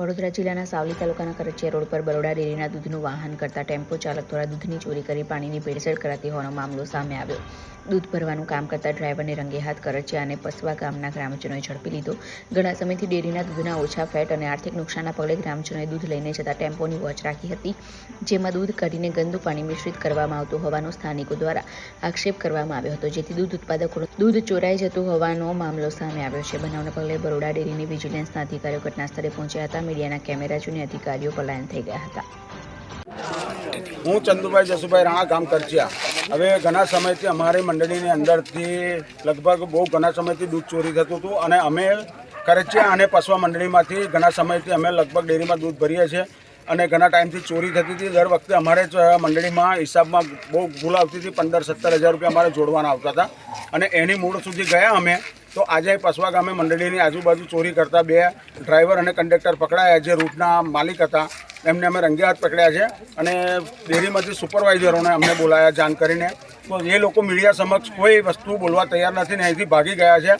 વડોદરા જિલ્લાના સાવલી તાલુકાના કરચિયા રોડ પર બરોડા ડેરીના દૂધનું વાહન કરતા ટેમ્પો ચાલક દ્વારા દૂધની ચોરી કરી પાણીની ભેળસેળ કરાતી હોવાનો મામલો સામે આવ્યો. દૂધ ભરવાનું કામ કરતા ડ્રાઈવરને રંગે હાથ કરચિયા અને પસવા ગામના ગ્રામજનોએ ઝડપી લીધો. ઘણા સમયથી ડેરીના દૂધના ઓછા ફેટ અને આર્થિક નુકસાનના પગલે ગ્રામજનોએ દૂધ લઈને જતા ટેમ્પોની વોચ રાખી હતી, જેમાં દૂધ કાઢીને ગંદુ પાણી મિશ્રિત કરવામાં આવતું હોવાનો સ્થાનિકો દ્વારા આક્ષેપ કરવામાં આવ્યો હતો, જેથી દૂધ ઉત્પાદકો દૂધ ચોરાઈ જતું હોવાનો મામલો સામે આવ્યો છે. બનાવના પગલે બરોડા ડેરીની વિજિલન્સના અધિકારીઓ ઘટના સ્થળે પહોંચ્યા હતા. મીડિયાના કેમેરા જૂની અધિકારીઓ પલાયન થઈ ગયા હતા. હું ચંદુભાઈ જસુભાઈ રાણા ગામ કરચિયા હવે ઘણા સમયથી અમારી મંડળીની અંદરથી લગભગ બહુ ઘણા સમયથી દૂધ ચોરી થતું હતું અને અમે કરચિયા અને પસવા મંડળીમાંથી ઘણા સમયથી અમે લગભગ ડેરીમાં દૂધ ભરીએ છીએ અને ઘણા ટાઈમથી ચોરી થતી હતી. દર વખતે અમારે મંડળીમાં હિસાબમાં બહુ ભૂલ આવતી હતી. પંદર, સત્તર હજાર રૂપિયા અમારે જોડવાના આવતા હતા. અને એની મૂળ સુધી ગયા અમે તો આજે પસવા ગામે મંડળીની આજુબાજુ ચોરી કરતા બે ડ્રાઈવર અને કંડક્ટર પકડાયા, જે રૂટના માલિક હતા. એમને અમે રંગે હાથ પકડ્યા છે અને ડેરીમાંથી સુપરવાઇઝરોને અમને બોલાયા જાણ કરીને. તો એ લોકો મીડિયા સમક્ષ કોઈ વસ્તુ બોલવા તૈયાર નથી ને અહીંથી ભાગી ગયા છે.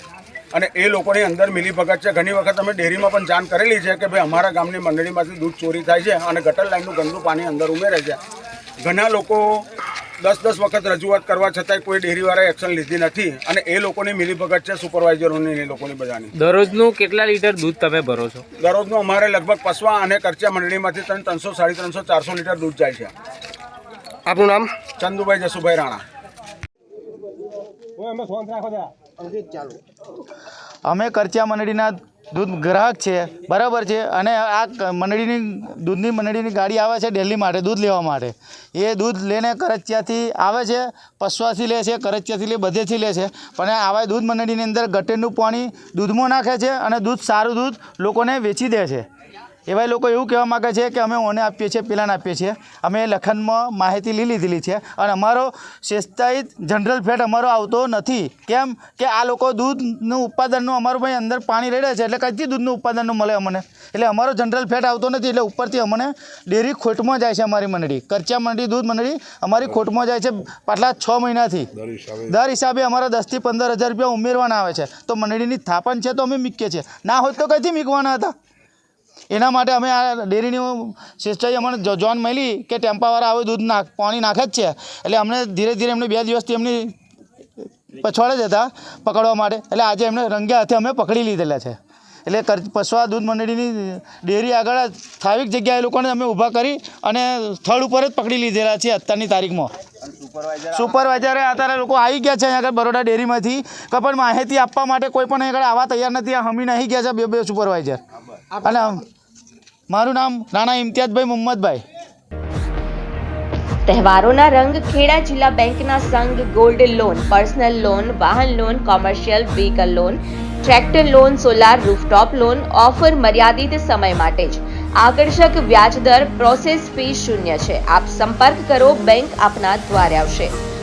અને એ લોકોની અંદર મિલીભગત છે. ઘણી વખત અમે ડેરીમાં પણ જાણ કરેલી છે કે ભાઈ અમારા ગામની મંડળીમાંથી દૂધ ચોરી થાય છે અને ગટર લાઇનનું ગંદુ પાણી અંદર ઉમેરે છે. ઘણા લોકો દસ દસ વખત રજૂઆત કરવા છતાંય કોઈ ડેરીવાળાએ એક્શન લીધી નથી અને એ લોકોની મિલીભગત છે સુપરવાઇઝરોની એ લોકોની બધાની. દરરોજનું કેટલા લીટર દૂધ તમે ભરો છો? દરરોજનું અમારે લગભગ પસવા અને કરચા મંડળીમાંથી ત્રણ ત્રણસો સાડી ત્રણસો ચારસો લીટર દૂધ જાય છે. આપનું નામ? ચંદુભાઈ જસુભાઈ રાણા. અમે કરચા મંડળીના દૂધ ગ્રાહક છે, બરાબર છે. અને આ મંડળીની, દૂધની મંડળીની ગાડી આવે છે દિલ્હી માટે, દૂધ લેવા માટે. એ દૂધ લઈને કરચિયાથી આવે છે પશ્વાથી લે છે, કરચિયાથી લે, બધેથી લે છે. પણ આવા દૂધ મંડળીની અંદર ગટેરનું પાણી દૂધમાં નાખે છે અને દૂધ સારું દૂધ લોકોને વેચી દે છે. એવા લોકો એવું કહેવા માગે છે કે અમે ઓને આપીએ છીએ પેલાને આપીએ છીએ. અમે લખનમાં માહિતી લઈ લીધેલી છે. અને અમારો શેષતાયિત જનરલ ફેટ અમારો આવતો નથી. કેમ કે આ લોકો દૂધનું ઉત્પાદનનું અમારું ભાઈ અંદર પાણી રેડે છે એટલે કઈથી દૂધનું ઉત્પાદનનું મળે અમને. એટલે અમારો જનરલ ફેટ આવતો નથી એટલે ઉપરથી અમને ડેરી ખોટમાં જાય છે અમારી મંડળી. કરચા મંડળી દૂધ મંડળી અમારી ખોટમાં જાય છે પાછલા છ મહિનાથી. દર હિસાબે. અમારા દસથી પંદર હજાર રૂપિયા ઉમેરવાના આવે છે. તો મંડળીની થાપણ છે તો અમે મીકીએ છીએ. ના હોય તો કઈથી મીકવાના હતા. એના માટે અમે આ ડેરીની સિસ્ટરી અમને જોન મળી કે ટેમ્પાવાળા આવે દૂધ નાખ, પાણી નાખે જ છે. એટલે અમને ધીરે ધીરે એમને બે દિવસથી એમની પછવાડે જ હતા પકડવા માટે. એટલે આજે એમને રંગે હાથે અમે પકડી લીધેલા છે. એટલે પસવા દૂધ મંડળીની ડેરી આગળ સ્થાનિક જગ્યાએ લોકોને અમે ઊભા કરી અને સ્થળ ઉપર જ પકડી લીધેલા છે અત્યારની તારીખમાં. સુપરવાઇઝરે અત્યારે લોકો આવી ગયા છે અહીંયા આગળ બરોડા ડેરીમાંથી. કે પણ માહિતી આપવા માટે કોઈ પણ આગળ આવવા તૈયાર નથી. આ હમી નહીં ગયા છે બે બે સુપરવાઇઝર. અને મારું નામ રાણા ઇમ્તિયાઝભાઈ મુહમ્મદભાઈ. તહેવારોના રંગ ખેડા જિલ્લા બેંકના સંઘ ગોલ્ડ લોન, પર્સનલ લોન, વાહન loan, commercial vehicle loan, tractor loan, solar rooftop loan, offer મર્યાદિત સમય માટે જ. આકર્ષક વ્યાજ દર પ્રોસેસ ફી શૂન્ય છે. આપ સંપર્ક કરો બેંક આપના દ્વારે આવશે.